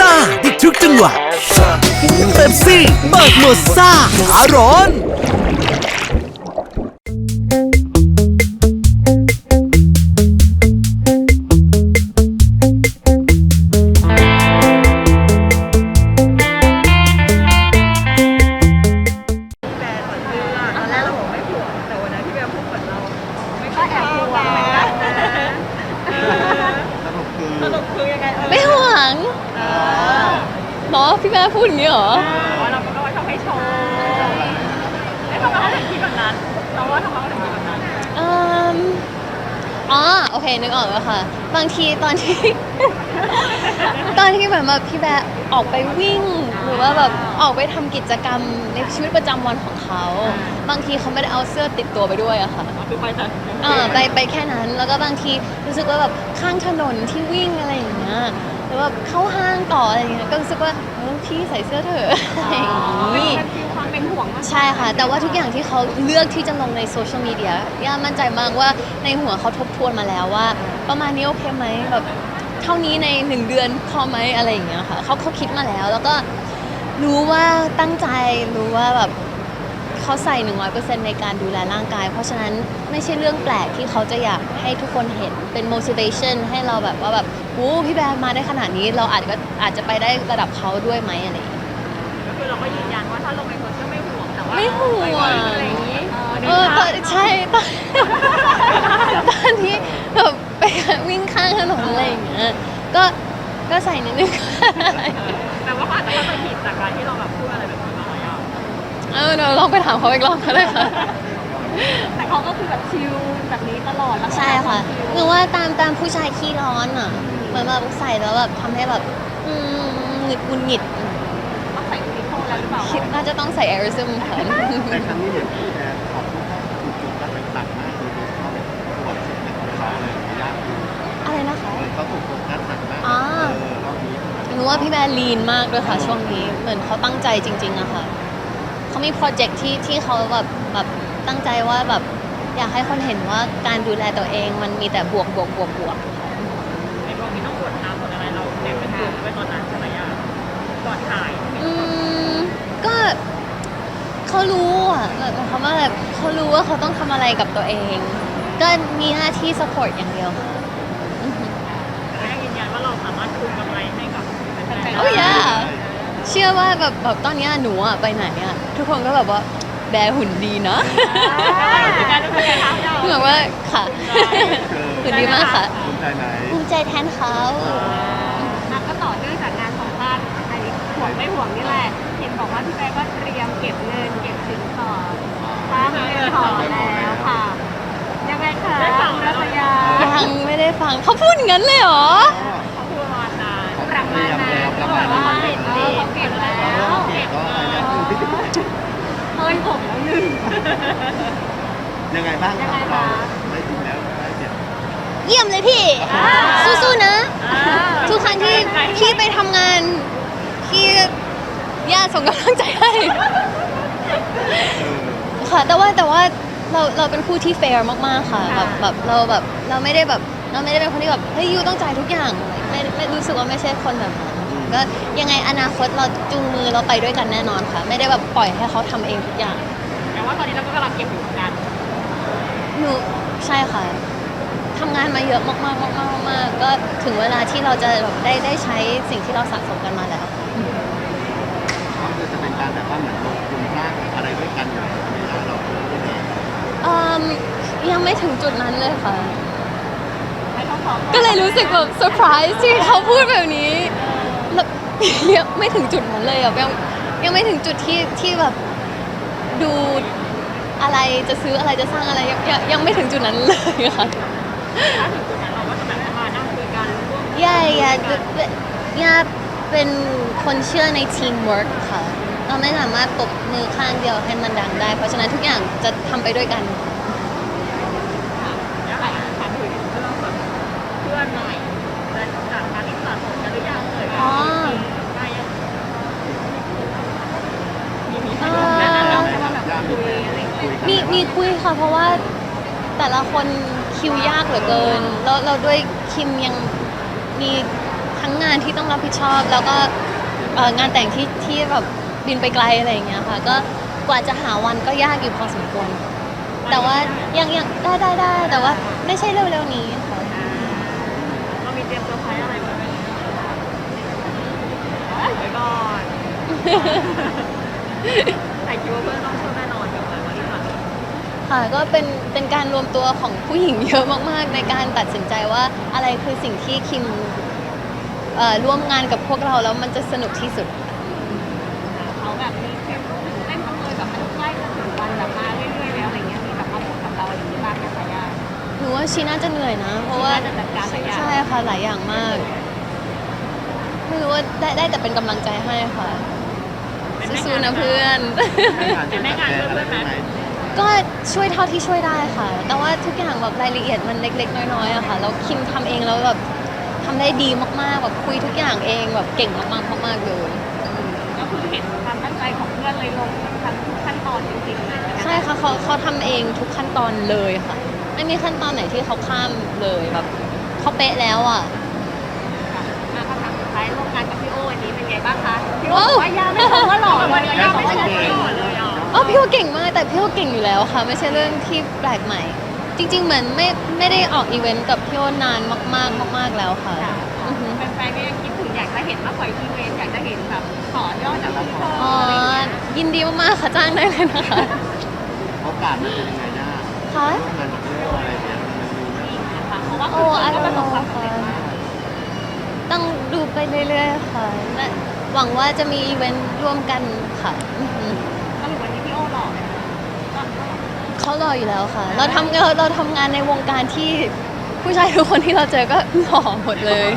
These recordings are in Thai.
ซ่าได้ทุกจังหวะเต็มซี่เปิดโหมดซ่าขาร้อน นาะพี่แม่พูดอย่างนี้เหรอว่าเราก็ว่าชอบให้โชว์ไม่ทำไมเขาถึงคิดแบบนั้น เราว่าทำไมเขาถึงคิดแบบนั้นอืมอ๋อโอเคนึกออกแล้วค่ะ บางทีตอนที่ ตอนที่เหมือนแบบพี่แบะออกไปวิ่ง หรือว่าแบบออกไปทำกิจกรรมในชีวิตประจำวันของเขา บางทีเขาไม่ได้เอาเสื้อติดตัวไปด้วยอะค่ะ คือไปแต่เออไปไปแค่นั้นแล้วก็บางทีรู้สึกว่าแบบข้างถนนที่วิ่งอะไรอย่างเงี้ยหรือว่าเข้าห้างต่ออะไรอย่างเงี้ยก็รู้สึกว่า ที่ใส่เสื้อเถอะอะไรอย่างนี้ มันคือความเป็นห่วงมากใช่ค่ะ แต่ว่าทุกอย่างที่เขาเลือกที่จะลงในโซเชียลมีเดียย่ามั่นใจมากว่าในหัวเขาทบทวนมาแล้วว่า ประมาณนี้โอเคไหมแบบเท่านี้ในหนึ่งเดือนพอไหมอะไรอย่างเงี้ยค่ะเขาเขาคิดมาแล้ว แล้วก็รู้ว่าตั้งใจรู้ว่าแบบ เขาใส่ 100%ในการดูแลร่างกาย เพราะฉะนั้นไม่ใช่เรื่องแปลกที่เขาจะอยากให้ทุกคนเห็นเป็น motivation ให้เราแบบว่าแบบโอ้พี่แบร์มาได้ขนาดนี้ เราอาจจะอาจจะไปได้ระดับเขาด้วยไหมอะไรอย่างเงี้ยก็คือเราก็ยืนยันว่าถ้าลงในโซเชียลไม่ห่วงแต่ว่าไม่ห่วงอะไรอย่างนี้เออตอนใช่ตอนตอนที่แบบไปวิ่งข้างถนนอะไรอย่างเงี้ยก็ก็ใส่นิดนึงแต่ว่าเขาอาจจะเข้าใจผิดจากการที่เราแบบพูดอะไรแบบนี้มาอะ เออเดี๋ยวลองไปถามเขาอีกรอบก็ได้ค่ะ แต่เขาก็คือแบบชิลแบบนี้ตลอดแล้วใช่ค่ะหนูว่าตามตามผู้ชายขี้ร้อนอะ เหมือนแบบใส่แล้วแบบทำให้แบบอืมหงุดหงุดหงิดต้องใส่ยูนิโคแล้วหรือเปล่าคิดน่าจะต้องใส่แอร์ซึมค่ะในครั้งนี้เห็นพี่แอนขอบคุณถูกจุดการต่างๆมากคือเขาเป็นปวดสุดในของเขาเลยยากคืออะไรนะคะ เขาถูกโฟกัสหนักมากอ่าเออรอบนี้ หนูว่าพี่แบร์ลีนมากด้วยค่ะช่วงนี้ เหมือนเขาตั้งใจจริงๆอะค่ะเขา มีโปรเจกต์ที่ที่เขาแบบแบบตั้งใจว่าแบบอยากให้คนเห็นว่าการดูแลตัวเองมันมีแต่บวกบวกบวกบวกในรอบนี้ต้องกดน้ำกดอะไรเราเด็กเป็นกลุ่มไว้ตอนนั้นใช่ไหมอะก่อนถ่ายอืมก็เขารู้อะแบบเขามว่าแบบเขารู้ว่าเขาต้องทำอะไรกับตัวเอง ก็มีหน้าที่ support อย่างเดียวค่ะอือหือ แต่ก็ยังยืนยันว่าเราสามารถคืนกำไรให้กับแฟนๆ โอ้ยาเชื่อว่าแบบแบบตอนเนี้ยหนูอะไปไหนอะทุกคนก็แบบว่าแบร์หุ่นดีนะการเป็นแฟนๆเราเหมือนว่าค่ะหุ่นดีมากค่ะภูมิใจไหนภูมิใจแทนเขาอะก็ต่อเนื่องจากงานสัมภาษณ์ไอ้ห่วงไม่ห่วงนี่แหละ เห็นบอกว่าพี่แป๊ก็เตรียมเก็บเงินเก็บสินสอดสร้างเงินถอนแล้วค่ะ ยังไงคะได้ฟังรัตยายังไม่ได้ฟังเขาพูดอย่างนั้นเลยเหรอ เขาพูดประมาณนั้นประมาณนั้นเขาบอกว่าเห็นดีเขาเก็บแล้ว ก็เก็บก็อะไรเนี่ย เฮ้ยผมแล้วหนึ่ง ยังไงบ้างยังไงเราคะได้ถึงแล้วได้เสร็จ เยี่ยมเลยพี่ สู้ๆนะ ทุกครั้งที่พี่ไปทำงานพี่ญาติส่งกำลังใจให้ ค่ะแต่ว่าแต่ว่าเราเราเป็นคู่ที่แฟร์มากๆค่ะแบบแบบเราแบบเราไม่ได้แบบเราไม่ได้เป็นคนที่แบบเฮ้ยยูต้องจ่ายทุกอย่างไม่ไม่รู้สึกว่าไม่ใช่คนแบบนั้นก็ยังไงอนาคตเราจูงมือเราไปด้วยกันแน่นอนค่ะ ไม่ได้แบบปล่อยให้เขาทำเองทุกอย่างแต่ว่าตอนนี้เราก็กำลังเก็บอยู่เหมือนกัน หนูใช่ค่ะทำงานมาเยอะมากๆมากๆมากๆก็ถึงเวลาที่เราจะแบบได้ได้ใช้สิ่งที่เราสะสมกันมาแล้ว ก็คือจะเป็นการแบบว่าเหมือนลงทุนสร้างอะไรด้วยกันอยู่แล้วไม่ได้เราพี่แอนอืมยังไม่ถึงจุดนั้นเลยค่ะให้เขาขอก็เลยรู้สึกแบบเซอร์ไพรส์ที่เขาพูดแบบนี้แล้ว ยังไม่ถึงจุดนั้นเลยอะยังยังไม่ถึงจุดที่ที่แบบดู อะไรจะซื้ออะไรจะสร้างอะไรยังยังยังไม่ถึงจุดนั้นเลยค่ะ ถ้าถึงจุดนั้นเราก็จะแบบมานั่งคุยกันร่วมย่าย่าย่าเป็นคนเชื่อในทีมเวิร์กค่ะแเราไม่สามารถตบมือข้างเดียวให้มันดังได้ เพราะฉะนั้นทุกอย่างจะทำไปด้วยกัน แล้วหลายคนถามถึงเรื่องแบบเพื่อนหน่อยแล้วจากการที่สะสมกันหรือยังเอ่ย อ๋อ ได้ยังมีมี เอ่ ให้ลงแนะนำ อ ใช่ว่าแบบคุยอะไรอย่างเงี้ย มีมี คุยค่ะเพราะว่าแต่ละคนคิวยากเหลือเกินแล้วเราด้วยคิมยังมีทั้งงานที่ต้องรับผิดชอบ แล้วก็เอ่องานแต่งที่ที่แบบบินไปไกลอะไรอย่างเงี้ยค่ะ ก็กว่าจะหาวันก็ยากอยู่พอสมควรแต่ว่ายังยังได้ได้ได้แต่ว่าไม่ใช่เร็วๆนี้ค่ะเรามีเตรียมเซอร์ไพรส์อะไรไว้ไหมไว้ก่อนแต่คิดว่าเพื่อนต้องชอบแน่นอนกับวันที่ผ่านมา ค่ะ ก็เป็นเป็นการรวมตัวของผู้หญิงเยอะมากๆ ในการตัดสินใจว่าอะไรคือสิ่งที่คิมเอ่อร่วมงานกับพวกเราแล้วมันจะสนุกที่สุด เขาแบบมีเตรียมรู้สึกเต้นจังเลยแบบมันใกล้จะถึงวันแบบมาเรื่อยๆแล้วอะไรเงี้ยมีแบบมาพูดกับเราอะไรอย่างนี้บ้างไหมคะย่าหนูว่าชีน่าจะเหนื่อยนะ เพราะว่าชีน่าจะจัดการหลายอย่างใช่ค่ะ หลายอย่างมากไม่รู้ว่าได้ได้แต่เป็นกำลังใจให้ค่ะสู้ๆนะเพื่อน ให้งานช่วยจัดแจงอะไรได้ไหม ก็ช่วยเท่าที่ช่วยได้ค่ะ แต่ว่าทุกอย่างแบบรายละเอียดมันเล็ก ๆ น้อยๆอะค่ะ แล้วคิมทำเองแล้วแบบทำได้ดีมากๆ แบบคุยทุกอย่างเองแบบเก่งมากๆมากๆเลย ก็คือเห็นความตั้งใจของเพื่อนเลยลงทั้งทุกขั้นตอนจริงๆเลยใช่ไหมใช่ค่ะเขาเขาทำเองทุกขั้นตอนเลยค่ะ ไม่มีขั้นตอนไหนที่เขาข้ามเลยแบบเขาเป๊ะแล้วอะ มาคำถามสุดท้ายร่วมงานกับพี่โอวันนี้เป็นไงบ้างคะ พี่โอโอ้บอกว่าย่าไม่บอกว่าหล่อเลยย่าไม่ชมพี่โอเลยอะ อ๋อพี่โอเก่งมากแต่พี่โอเก่งอยู่แล้วค่ะ ไม่ใช่เรื่องที่แปลกใหม่ จริง ๆ เหมือนไม่ไม่ได้ออกอีเวนต์กับพี่โอนานมากๆมาก ๆแล้วค่ะอือฮึแฟนๆก็ยังคิดถึงอยากจะเห็นมากกว่าอีเวนต์อยากจะเห็นแบบต่อยอดจากพี่โออ๋ออะไรอย่างเงี้ยยินดีมากๆค่ะจ้างได้เลยนะคะโอกาสมันเป็นยังไงย่าค่ะร่วมงานกับพี่โออะไรเนี่ยมันมีไหมเพราะว่าโอ้คืออันก็นั้นประสบความสำเร็จมาก ต้องดูไปเรื่อยๆค่ะและหวังว่าจะมีอีเวนต์ร่วมกันค่ะอือฮึ สรุปวันนี้พี่โอหล่อไหมก็ เขารออยู่แล้วค่ะ เราทำเราเราทำงานในวงการที่ผู้ชายทุกคนที่เราเจอก็หล่อหมดเลย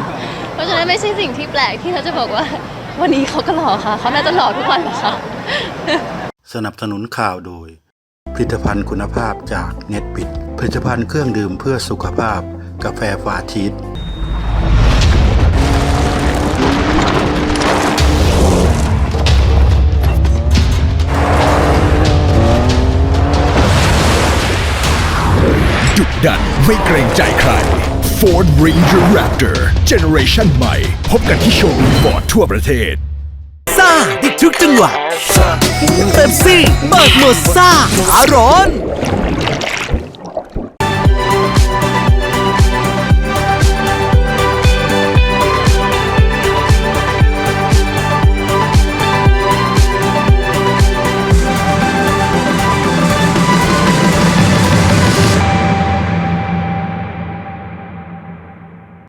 เพราะฉะนั้นไม่ใช่สิ่งที่แปลกที่เราจะบอกว่า วันนี้เขาก็หล่อค่ะเขาน่าจะหล่อทุกวันแหละค่ะสนับสนุนข่าวโดย ผลิตภัณฑ์คุณภาพจากเน็ตบิด ผลิตภัณฑ์เครื่องดื่มเพื่อสุขภาพ กาแฟฟาชีส ดุดันไม่เกรงใจใคร Ford Ranger Raptor Generation ใหม่ พบกันที่โชว์รูมฟอร์ดทั่วประเทศซ่าดิทุกจังหวะเต็มซี่เบิกหมดซ่าขาร้อน